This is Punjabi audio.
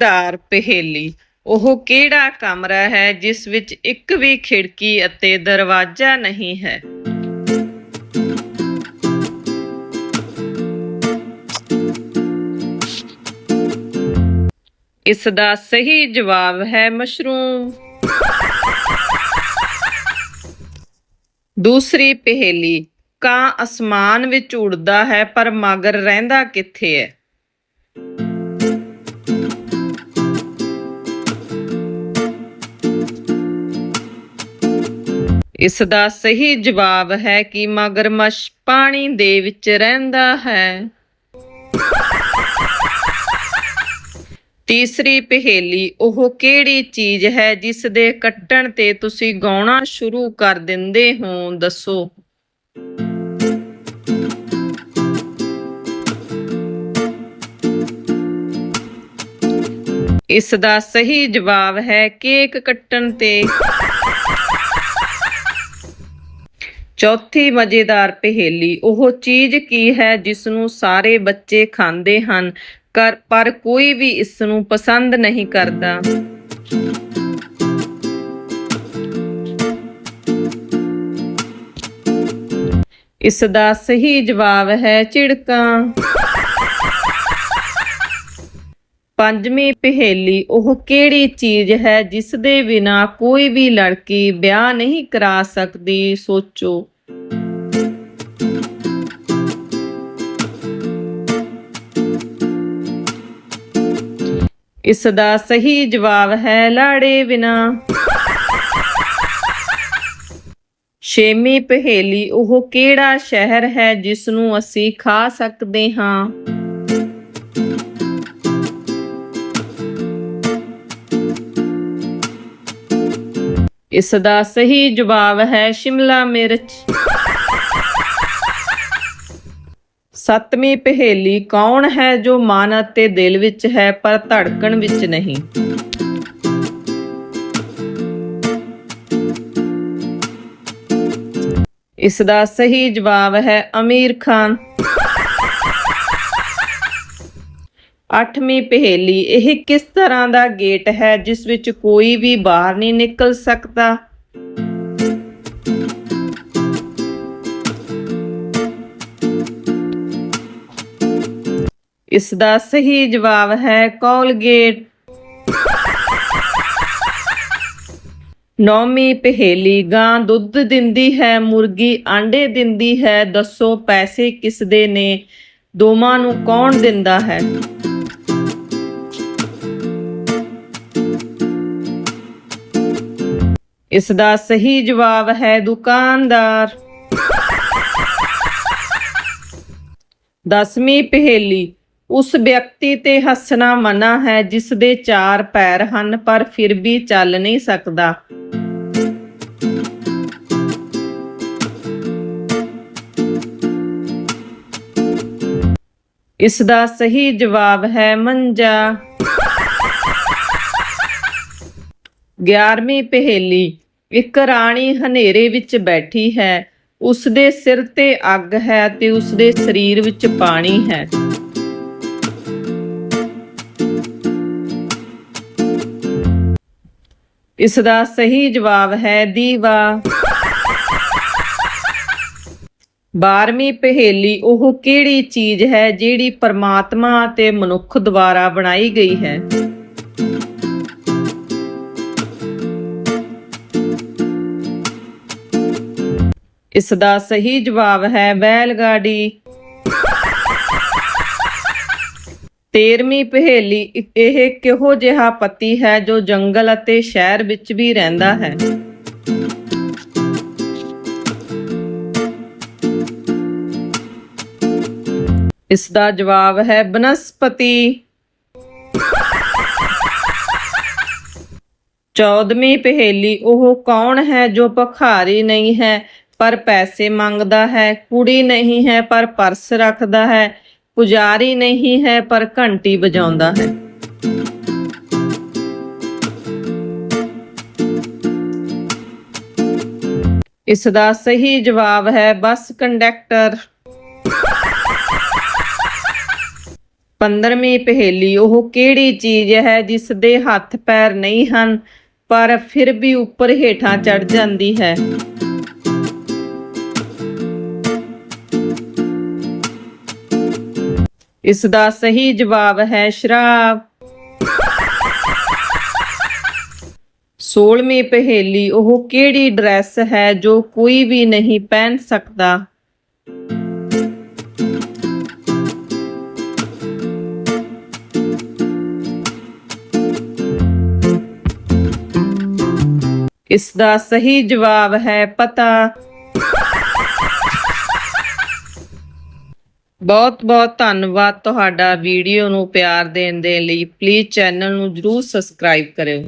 ਮਜ਼ੇਦਾਰ ਪਹੇਲੀ। ਉਹ ਕਿਹੜਾ ਕਮਰਾ ਹੈ ਜਿਸ ਵਿੱਚ ਇੱਕ ਵੀ ਖਿੜਕੀ ਅਤੇ ਦਰਵਾਜ਼ਾ ਨਹੀਂ ਹੈ? ਇਸ ਦਾ ਸਹੀ ਜਵਾਬ ਹੈ ਮਸ਼ਰੂਮ। ਦੂਸਰੀ ਪਹੇਲੀ, ਕਾਂ ਅਸਮਾਨ ਵਿੱਚ ਉੜਦਾ ਹੈ ਪਰ ਮਗਰ ਰਹਿੰਦਾ ਕਿੱਥੇ ਹੈ? ਇਸ ਦਾ ਸਹੀ ਜਵਾਬ ਹੈ ਕਿ ਮਗਰਮੱਛ ਪਾਣੀ ਦੇ ਵਿੱਚ ਰਹਿੰਦਾ ਹੈ। ਤੀਸਰੀ ਪਹੇਲੀ, ਉਹ ਕਿਹੜੀ ਚੀਜ਼ ਹੈ ਜਿਸ ਦੇ ਕੱਟਣ ਤੇ ਤੁਸੀਂ ਗਾਉਣਾ ਸ਼ੁਰੂ ਕਰ ਦਿੰਦੇ ਹੋ? ਦੱਸੋ। ਇਸ ਦਾ ਸਹੀ ਜਵਾਬ ਹੈ ਕੇਕ ਕੱਟਣ ਤੇ। ਚੌਥੀ ਮਜ਼ੇਦਾਰ ਪਹੇਲੀ, ਉਹ ਚੀਜ਼ ਕੀ ਹੈ ਜਿਸ ਨੂੰ ਸਾਰੇ ਬੱਚੇ ਖਾਂਦੇ ਹਨ, ਕਰ ਪਰ ਕੋਈ ਵੀ ਇਸ ਨੂੰ ਪਸੰਦ ਨਹੀਂ ਕਰਦਾ। ਇਸ ਦਾ ਸਹੀ ਜਵਾਬ ਹੈ ਝਿੜਕਾਂ। ਪੰਜਵੀਂ ਪਹੇਲੀ ਉਹ ਕਿਹੜੀ ਚੀਜ਼ ਹੈ ਜਿਸ ਦੇ ਬਿਨਾ ਕੋਈ ਵੀ ਲੜਕੀ ਵਿਆਹ ਨਹੀਂ ਕਰਾ ਸਕਦੀ, ਸੋਚੋ। ਇਸ ਦਾ ਸਹੀ ਜਵਾਬ ਹੈ ਲਾੜੇ ਬਿਨਾ। ਛੇਵੀਂ ਪਹੇਲੀ ਉਹ ਕਿਹੜਾ ਸ਼ਹਿਰ ਹੈ ਜਿਸ ਨੂੰ ਅਸੀਂ ਖਾ ਸਕਦੇ ਹਾਂ? ਇਸ ਦਾ ਸਹੀ ਜਵਾਬ ਹੈ ਸ਼ਿਮਲਾ ਮਿਰਚ। ਸੱਤਵੀਂ ਪਹੇਲੀ ਕੌਣ ਹੈ ਜੋ ਮਨ ਅਤੇ ਦਿਲ ਵਿੱਚ ਹੈ ਪਰ ਧੜਕਣ ਵਿੱਚ ਨਹੀਂ? ਇਸ ਦਾ ਸਹੀ ਜਵਾਬ ਹੈ ਅਮੀਰ ਖਾਨ। ਅੱਠਵੀਂ ਪਹੇਲੀ, ਇਹ ਕਿਸ ਤਰ੍ਹਾਂ ਦਾ ਗੇਟ ਹੈ ਜਿਸ ਵਿੱਚ ਕੋਈ ਵੀ ਬਾਹਰ ਨਹੀਂ ਨਿਕਲ ਸਕਦਾ? ਇਸ ਦਾ ਸਹੀ ਜਵਾਬ ਹੈ ਕੋਲਗੇਟ। ਨੌਵੀਂ ਪਹੇਲੀ, ਗਾਂ ਦੁੱਧ ਦਿੰਦੀ ਹੈ, ਮੁਰਗੀ ਆਂਡੇ ਦਿੰਦੀ ਹੈ, ਦੱਸੋ ਪੈਸੇ ਕਿਸ ਦੇ ਨੇ? ਦੋਵਾਂ ਨੂੰ ਕੌਣ ਦਿੰਦਾ ਹੈ? ਇਸ ਦਾ ਸਹੀ ਜਵਾਬ ਹੈ ਦੁਕਾਨਦਾਰ। ਦਸਵੀਂ ਪਹੇਲੀ। ਉਸ ਵਿਅਕਤੀ ਤੇ ਹੱਸਣਾ ਮਨਾ ਹੈ ਜਿਸ ਦੇ ਚਾਰ ਪੈਰ ਹਨ, ਪਰ ਫਿਰ ਵੀ ਚੱਲ ਨਹੀਂ ਸਕਦਾ। ਇਸ ਦਾ ਸਹੀ ਜਵਾਬ ਹੈ ਮੰਜਾ। 11ਵੀਂ ਪਹੇਲੀ। ਇੱਕ ਰਾਣੀ ਹਨੇਰੇ ਵਿੱਚ ਬੈਠੀ ਹੈ ਉਸ ਦੇ ਸਿਰ ਤੇ ਅੱਗ ਹੈ ਤੇ ਉਸ ਦੇ ਸਰੀਰ ਵਿੱਚ ਪਾਣੀ ਹੈ। ਇਸ ਦਾ ਸਹੀ ਜਵਾਬ ਹੈ ਦੀਵਾ। 12ਵੀਂ ਪਹੇਲੀ ਉਹ ਕਿਹੜੀ ਚੀਜ਼ ਹੈ ਜਿਹੜੀ ਪਰਮਾਤਮਾ ਅਤੇ ਮਨੁੱਖ ਦੁਆਰਾ ਬਣਾਈ ਗਈ ਹੈ? ਇਸ ਦਾ ਸਹੀ ਜਵਾਬ ਹੈ ਬੈਲ ਗਾਡੀ 13ਵੀਂ ਪਹੇਲੀ ਇਹ ਕਿਹੋ ਜਿਹਾ ਪਤੀ ਹੈ ਜੋ ਜੰਗਲ ਅਤੇ ਸ਼ਹਿਰ ਵਿੱਚ ਵੀ ਰਹਿੰਦਾ ਹੈ? ਇਸ ਦਾ ਜਵਾਬ ਹੈ ਬਨਸਪਤੀ। 14ਵੀਂ ਪਹੇਲੀ ਉਹ ਕੌਣ ਹੈ ਜੋ ਭਖਾਰੀ ਨਹੀਂ ਹੈ? ਪਰ ਪੈਸੇ ਮੰਗਦਾ ਹੈ, ਕੁੜੀ ਨਹੀਂ ਹੈ ਪਰ ਪਰਸ ਰੱਖਦਾ ਹੈ, ਪੁਜਾਰੀ ਨਹੀਂ ਹੈ ਪਰ ਘੰਟੀ ਵਜਾਉਂਦਾ ਹੈ। ਇਸ ਦਾ ਸਹੀ ਜਵਾਬ ਹੈ ਬੱਸ ਕੰਡਕਟਰ। 15ਵੀਂ ਪਹੇਲੀ, ਉਹ ਕਿਹੜੀ ਚੀਜ਼ ਹੈ ਜਿਸ ਦੇ ਹੱਥ ਪੈਰ ਨਹੀਂ ਹਨ, ਪਰ ਫਿਰ ਵੀ ਉੱਪਰ ਹੇਠਾਂ ਚੜ ਜਾਂਦੀ ਹੈ। ਇਸ ਦਾ ਸਹੀ ਜਵਾਬ ਹੈ ਸ਼ਰਾਬ। 16ਵੀਂ ਪਹੇਲੀ, ਉਹ ਕਿਹੜੀ ਡਰੈਸ ਹੈ ਜੋ ਕੋਈ ਵੀ ਨਹੀਂ ਪਹਿਨ ਸਕਦਾ? ਇਸ ਦਾ ਸਹੀ ਜਵਾਬ ਹੈ ਪਤਾ। ਬਹੁਤ ਬਹੁਤ ਧੰਨਵਾਦ ਤੁਹਾਡਾ ਵੀਡੀਓ ਨੂੰ ਪਿਆਰ ਦੇਣ ਦੇ ਲਈ। ਪਲੀਜ਼ ਚੈਨਲ ਨੂੰ ਜਰੂਰ ਸਬਸਕ੍ਰਾਈਬ ਕਰਿਓ।